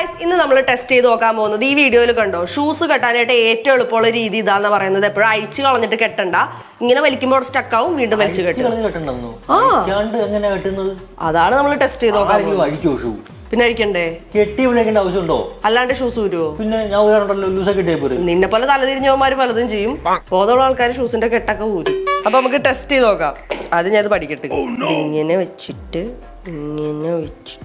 Guys ഇന്ന് നമ്മൾ test ചെയ്ത് നോക്കാൻ പോകുന്നത് ഈ വീഡിയോയിൽ കണ്ടോ? ഷൂസ് കെട്ടാനായിട്ട് ഏറ്റവും എളുപ്പമുള്ള രീതി ഇതാന്ന് പറയുന്നത്. എപ്പോഴും അഴിച്ചു കളഞ്ഞിട്ട് കെട്ടണ്ട. ഇങ്ങനെ വലിക്കുമ്പോൾ സ്റ്റക്ക് ആവും വീണ്ടും വലിച്ചു കെട്ടും. അതാണ് നമ്മൾ ടെസ്റ്റ് ചെയ്ത് നോക്കാൻ പിന്നെ അഴിക്കണ്ടേ? കെട്ടി വിളിക്കേണ്ട ആവശ്യമുണ്ടോ? അല്ലാണ്ട് ഷൂസ് വരുമോ പിന്നെ ഞാൻ ഉദാഹരണമല്ലോ ലൂസൊക്കെ കെട്ടിയ പോരെ. നിന്നെ പോലെ തലതിരിഞ്ഞവന്മാര് പലതും ചെയ്യും. ബോധമുള്ള ആൾക്കാർ ഷൂസിന്റെ കെട്ടൊക്കെ ഊരും. അപ്പൊ നമുക്ക് ടെസ്റ്റ് ചെയ്ത് നോക്കാം. അത് ഞാൻ പഠിക്കട്ടെ. ഇങ്ങനെ വെച്ചിട്ട് ഇങ്ങനെ വെച്ച്.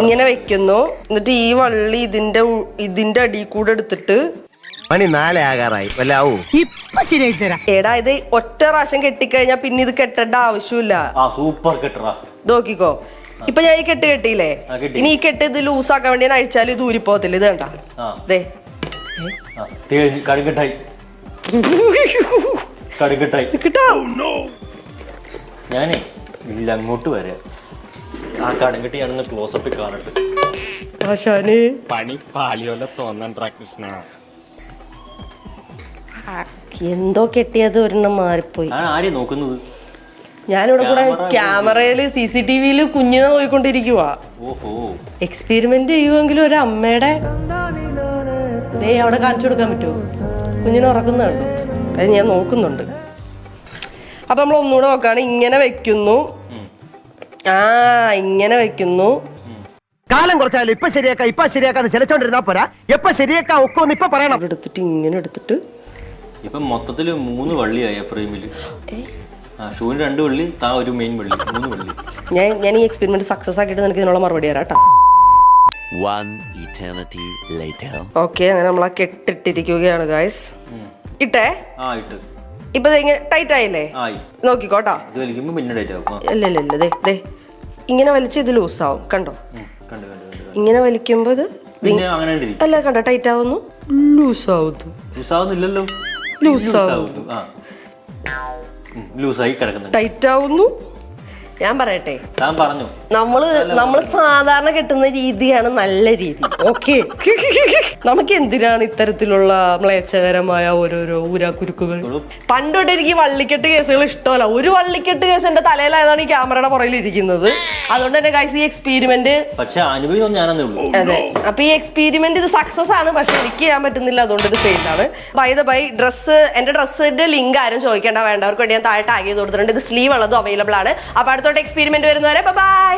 ഇങ്ങനെ വെക്കുന്നു. എന്നിട്ട് ഈ വള്ളി ഇതിന്റെ ഇതിന്റെ അടി കൂടെ എടുത്തിട്ട് മണി നാലേ ആകാറായി. വല്ലാവൂ എടാ ഇത് ഒറ്റ പ്രാവശ്യം കെട്ടിക്കഴിഞ്ഞാ പിന്നെ ഇത് കെട്ടേണ്ട ആവശ്യമില്ല. സൂപ്പർ കെട്ടറാ. നോക്കിക്കോ ഇപ്പൊ ഞാൻ ഈ കെട്ട് കെട്ടിയില്ലേ. ഇനി ഈ കെട്ട് ഇത് ലൂസാക്കാൻ വേണ്ടി ഞാൻ അഴിച്ചാലും ഇത് ഊരിപ്പോകത്തില്ല. ഇത് കണ്ട? ദേ. കിട്ടോ? ഞാനേ ഇല്ല അങ്ങോട്ട് വരാം. ആ കടുങ്കട്ടിയാണെന്ന് ക്ലോസപ്പിൽ കാണട്ടെ ആശാന്. പണി പാലിയോല തോന്നണ്ടാ കൃഷ്ണ. എന്തോ കെട്ടിയത് ഒരെണ്ണം മാറിപ്പോയി. ആരെയാ നോക്കുന്നത്? ഞാനിവിടെ കൂടെ ക്യാമറ ക്യാമറയിൽ സി സി ടി വിയിൽ കുഞ്ഞിനെ നോക്കിക്കൊണ്ടിരിക്കുക ഓഹോ. എക്സ്പെരിമെന്റ് ചെയ്യുമെങ്കിലും ഒരു അമ്മയുടെ ദേ അവിടെ കാണിച്ചു കൊടുക്കാൻ പറ്റുമോ? കുഞ്ഞിനെ ഉറക്കുന്നുണ്ടോ അത് ഞാൻ നോക്കുന്നുണ്ട്. അപ്പൊ നമ്മൾ ഒന്നുകൂടെ നോക്കാണ്. ഇങ്ങനെ വെക്കുന്നു. ആ ഇങ്ങനെ വെക്കുന്നു. കാലം കുറച്ചാലും ഇപ്പൊ ശരിയാക്കാം ഇപ്പൊ ശരിയാക്കാന്ന് ചിലച്ചോണ്ടിരുന്നാ പോരാ. എപ്പൊ ശരിയാക്കാം ഒക്കെ ഒന്ന് ഇപ്പൊ പറയണം. എടുത്തിട്ട് ഇങ്ങനെ എടുത്തിട്ട്. ഇപ്പൊ മൊത്തത്തിൽ മൂന്ന് വള്ളിയായി ഫ്രെയിമിൽ. ആ ഷൂവിന് രണ്ട് വള്ളി താ ഒരു മെയിൻ വള്ളി മൂന്ന് വള്ളി. ഞാൻ ഞാൻ ഈ എക്സ്പെരിമെന്റ് സക്സസ് ആക്കിയിട്ട് നിനക്ക് ഇതിനുള്ള മറുപടി തരാം കേട്ടോ. ഓക്കെ അങ്ങനെ നമ്മൾ കെട്ടിട്ടിരിക്കുകയാണ് ഗായ്സ് ഇട്ടേ? ആ ഇട്ട്. ഇപ്പൊ ഇങ്ങനെ ടൈറ്റ് ആയില്ലേ? ആയി. നോക്കിക്കോട്ടോ ഇല്ല ദേ ഇങ്ങനെ വലിച്ച് ഇത് ലൂസാവും കണ്ടോ. ഇങ്ങനെ വലിക്കുമ്പോ ഇത് അല്ല കണ്ടോ ടൈറ്റ് ആവുന്നു. ലൂസാവുന്നു ലൂസാവുന്നില്ലല്ലോ ലൂസാവുന്നു ലൂസായി കിടക്കുന്നുണ്ട്. ടൈറ്റ് ആവുന്നു. ഞാൻ പറയട്ടെ. താൻ പറഞ്ഞു. നമ്മൾ നമ്മൾ സാധാരണ കെട്ടുന്ന രീതിയാണ് നല്ല രീതി. ഓക്കെ. നമുക്ക് എന്തിനാണ് ഇത്തരത്തിലുള്ള മ്ലേച്ഛകരമായ ഓരോരോ ഊരാക്കുരുക്കുകൾ? പണ്ടോട്ട് എനിക്ക് വള്ളിക്കെട്ട് കേസുകൾ ഇഷ്ടമല്ല. ഒരു വള്ളിക്കെട്ട് കേസ് എന്റെ തലയിലായതാണ് ഈ ക്യാമറയുടെ പുറകിൽ ഇരിക്കുന്നത് അതുകൊണ്ട് തന്നെ ഗൈസ് ഈ എക്സ്പീരിമെന്റ് പക്ഷെ അതെ. അപ്പൊ ഈ എക്സ്പീരിമെന്റ് ഇത് സക്സസ് ആണ്. പക്ഷെ എനിക്ക് ചെയ്യാൻ പറ്റുന്നില്ല. അതുകൊണ്ട് ഇത് ഫെയിൽ ആണ്. ബൈ ദ ബൈ ഡ്രസ്സ് എന്റെ ഡ്രസ്സിന്റെ ലിങ്ക് ആരും ചോദിക്കേണ്ട വേണ്ടവർക്ക് വേണ്ടി ഞാൻ താഴെ ടാഗ് ചെയ്ത് കൊടുത്തിട്ടുണ്ട്. ഇത് സ്ലീവ് ഉള്ളതും അവൈലബിൾ ആണ്. അപ്പൊ അടുത്തോട്ട് എക്സ്പീരിമെന്റ് വരുന്നവരെ ബൈ